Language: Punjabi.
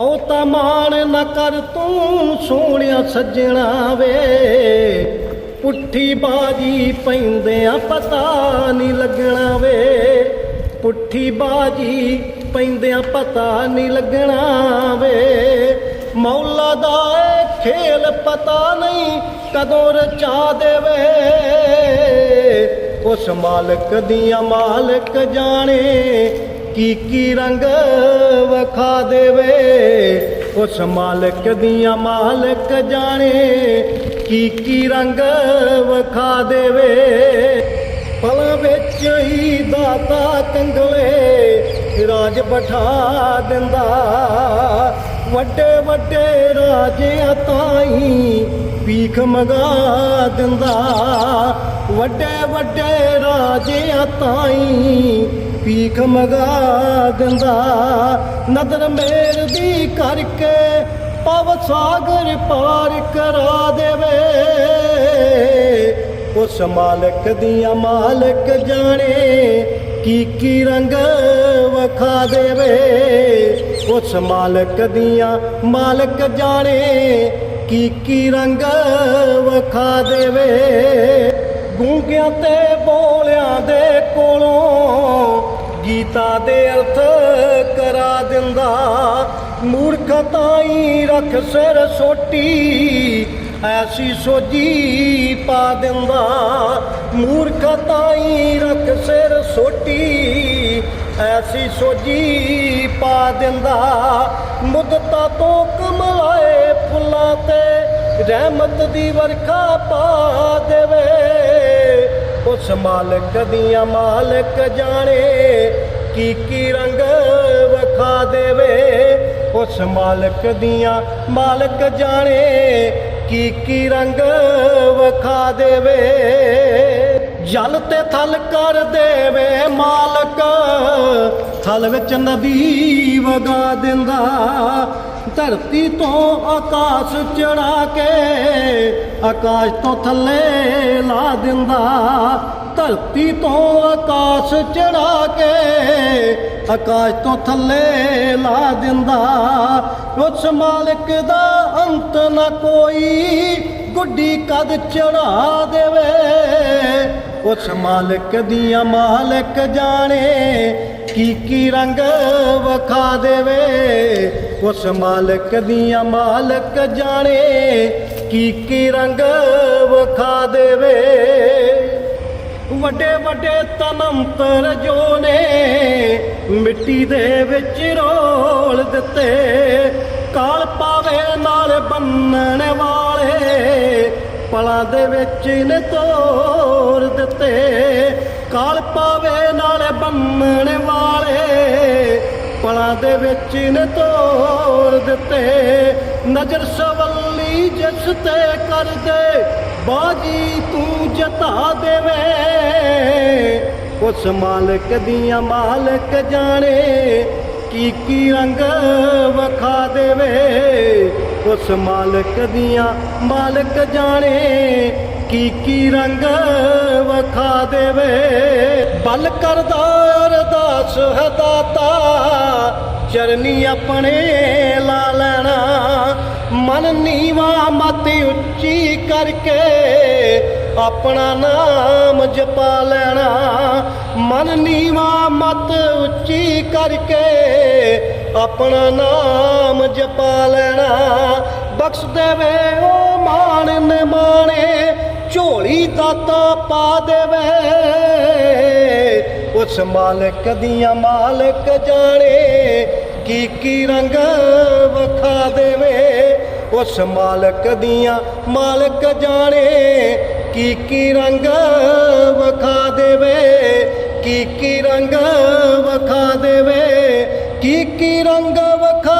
ਉਹ ਤਾਂ ਮਾਣ ਨਾ ਕਰ ਤੂੰ ਸੋਹਣਿਆ ਸੱਜਣਾ ਵੇ। ਪੁੱਠੀ ਬਾਜੀ ਪੈਂਦਿਆਂ ਪਤਾ ਨਹੀਂ ਲੱਗਣਾ ਵੇ। ਪੁੱਠੀ ਬਾਜੀ ਪੈਂਦਿਆਂ ਪਤਾ ਨਹੀਂ ਲੱਗਣਾ ਵੇ। ਮੌਲਾ ਦਾ ਖੇਲ ਪਤਾ ਨਹੀਂ ਕਦੋਂ ਰਚਾ ਦੇਵੇ। ਉਸ ਮਾਲਕ ਦੀਆਂ ਮਾਲਕ ਜਾਣੇ ਕੀ ਕੀ ਰੰਗ ਵਖਾ ਦੇਵੇ? ਉਸ ਮਾਲਕ ਦੀਆਂ ਮਾਲਕ ਜਾਣੇ ਕੀ ਕੀ ਰੰਗ ਵਖਾ ਦੇਵੇ? ਪਲਾਂ ਵਿੱਚ ਹੀ ਦਾਤਾ ਕੰਗਲੇ ਰਾਜ ਬਠਾ ਦਿੰਦਾ। ਵੱਡੇ ਵੱਡੇ ਰਾਜਿਆਂ ਤਾਈ ਪੀਖ ਮਗਾ ਦਿੰਦਾ। ਵੱਡੇ ਵੱਡੇ ਰਾਜਿਆਂ ਤਾਈ ਪੀਖ ਮਗਾ ਦਿੰਦਾ। ਨਦਰ ਮੇਰ ਦੀ ਕਰਕੇ ਪਵ ਸਾਗਰ ਪਾਰ ਕਰਾ ਦੇਵੇ। ਉਸ ਮਾਲਕ ਦੀਆਂ ਮਾਲਕ ਜਾਣੇ ਕੀ ਕੀ ਰੰਗ ਵਖਾ ਦੇਵੇ। ਉਸ ਮਾਲਕ ਦੀਆਂ ਮਾਲਕ ਜਾਣੇ ਕੀ ਕੀ ਰੰਗ ਵਖਾ ਦੇਵੇ। ਗੂੰਗਿਆਂ ਤੇ ਬੋਲਿਆਂ ਦੇ ਕੋਲੋਂ ਗੀਤਾ ਦੇ ਅਰਥ ਕਰਾ ਦਿੰਦਾ। ਮੂਰਖ ਤਾਈ ਰੱਖ ਸਿਰ ਸੋਟੀ, ਐਸੀ ਸੋਜੀ ਪਾ ਦਿੰਦਾ। ਮੂਰਖ ਤਾਈ ਰੱਖ ਸਿਰ ਸੋਟੀ, ਐਸੀ ਸੋਜੀ ਪਾ ਦਿੰਦਾ। ਮੁੱਦਤਾ ਤੋਂ ਕਮਲਾਏ ਫੁੱਲਾਂ ਤੇ, ਰਹਿਮਤ ਦੀ ਵਰਖਾ ਪਾ ਦੇਵੇ। ਉਸ ਮਾਲਕ ਦੀਆਂ ਮਾਲਕ ਜਾਣੇ, ਕੀ ਕੀ ਰੰਗ ਵਖਾ ਦੇਵੇ? ਉਸ ਮਾਲਕ ਦੀਆਂ ਮਾਲਕ ਜਾਣੇ, ਕੀ ਕੀ ਰੰਗ ਵਖਾ ਦੇਵੇ? ਜਲ ਤੇ ਥਲ ਕਰ ਦੇਵੇ ਮਾਲਕ, ਥਲ ਵਿੱਚ ਨਦੀ ਵਗਾ ਦਿੰਦਾ। ਧਰਤੀ ਤੋਂ ਆਕਾਸ਼ ਚੜਾ ਕੇ ਆਕਾਸ਼ ਤੋਂ ਥੱਲੇ ਲਾ ਦਿੰਦਾ। ਧਰਤੀ ਤੋਂ ਆਕਾਸ਼ ਚੜਾ ਕੇ ਆਕਾਸ਼ ਤੋਂ ਥੱਲੇ ਲਾ ਦਿੰਦਾ। ਉਸ ਮਾਲਕ ਦਾ ਅੰਤ ਨਾ ਕੋਈ, ਗੁੱਡੀ ਕਦ ਚੜਾ ਦੇਵੇ। ਉਸ ਮਾਲਕ ਦੀਆਂ ਮਾਲਕ ਜਾਣੇ ਕੀ ਕੀ ਰੰਗ ਵਖਾ ਦੇਵੇ? ਉਸ ਮਾਲਕ ਦੀਆਂ ਮਾਲਕ ਜਾਣੇ। ਕੀ ਕੀ ਰੰਗ ਵਖਾ ਦੇਵੇ? ਵੱਡੇ ਵੱਡੇ ਤਨੰਤਰ ਜੋ ਨੇ ਮਿੱਟੀ ਦੇ ਵਿੱਚ ਰੋਲ ਦਿੱਤੇ। ਕਾਲ ਪਾਵੇ ਨਾਲ ਬੰਨਣ ਵਾਲੇ, ਪਲਾਂ ਦੇ ਵਿੱਚ ਨੇ ਤੋੜ ਦਿੱਤੇ। ਕਾਲ ਪਾਵੇ ਨਾਲ ਬੰਨਣ ਵਾਲੇ ਪਲਾਂ ਦੇ ਵਿੱਚ ਨੇ ਤੋੜ ਦਿੱਤੇ। ਨਜ਼ਰ ਸਵੱਲੀ ਜਿਸ ਤੇ ਕਰਦੇ ਬਾਜੀ ਤੂੰ ਜਤਾ ਦੇਵੇ। ਉਸ ਮਾਲਕ ਦੀਆਂ ਮਾਲਕ ਜਾਣੇ ਕੀ ਕੀ ਰੰਗ ਵਖਾ ਦੇਵੇ। ਉਸ ਮਾਲਕ ਦੀਆਂ ਮਾਲਕ ਜਾਣੇ ਕੀ ਕੀ ਰੰਗ ਵਖਾ ਦੇਵੇ? ਬਲ ਕਰਦਾ ਅਰਦਾਸ ਹੈ ਦਾਤਾ, ਚਰਨੀ ਆਪਣੇ ਲਾ ਲੈਣਾ। ਮਨ ਨੀਵਾ ਮਤ ਉੱਚੀ ਕਰਕੇ ਆਪਣਾ ਨਾਮ ਜਪਾ ਲੈਣਾ। ਮਨ ਨੀਵਾ ਮਤ ਉੱਚੀ ਕਰਕੇ ਆਪਣਾ ਨਾਮ ਜਪਾ ਲੈਣਾ। ਬਖਸ਼ ਦੇਵੇ ਉਹ ਮਾਣ ਨਿਮਾਣੇ ਝੋਲੀ ਦਾਤਾ ਪਾ ਦੇਵੇ। ਉਸ ਮਾਲਕ ਦੀਆਂ ਮਾਲਕ ਜਾਣੇ ਕੀ ਕੀ ਰੰਗ ਵਖਾ ਦੇਵੇ। ਉਸ ਮਾਲਕ ਦੀਆਂ ਮਾਲਕ ਜਾਣੇ ਕੀ ਕੀ ਰੰਗ ਵਖਾ ਦੇਵੇ। ਕੀ ਕੀ ਰੰਗ ਵਖਾ ਦੇਵੇ। ਕੀ ਕੀ ਰੰਗ ਵਖਾ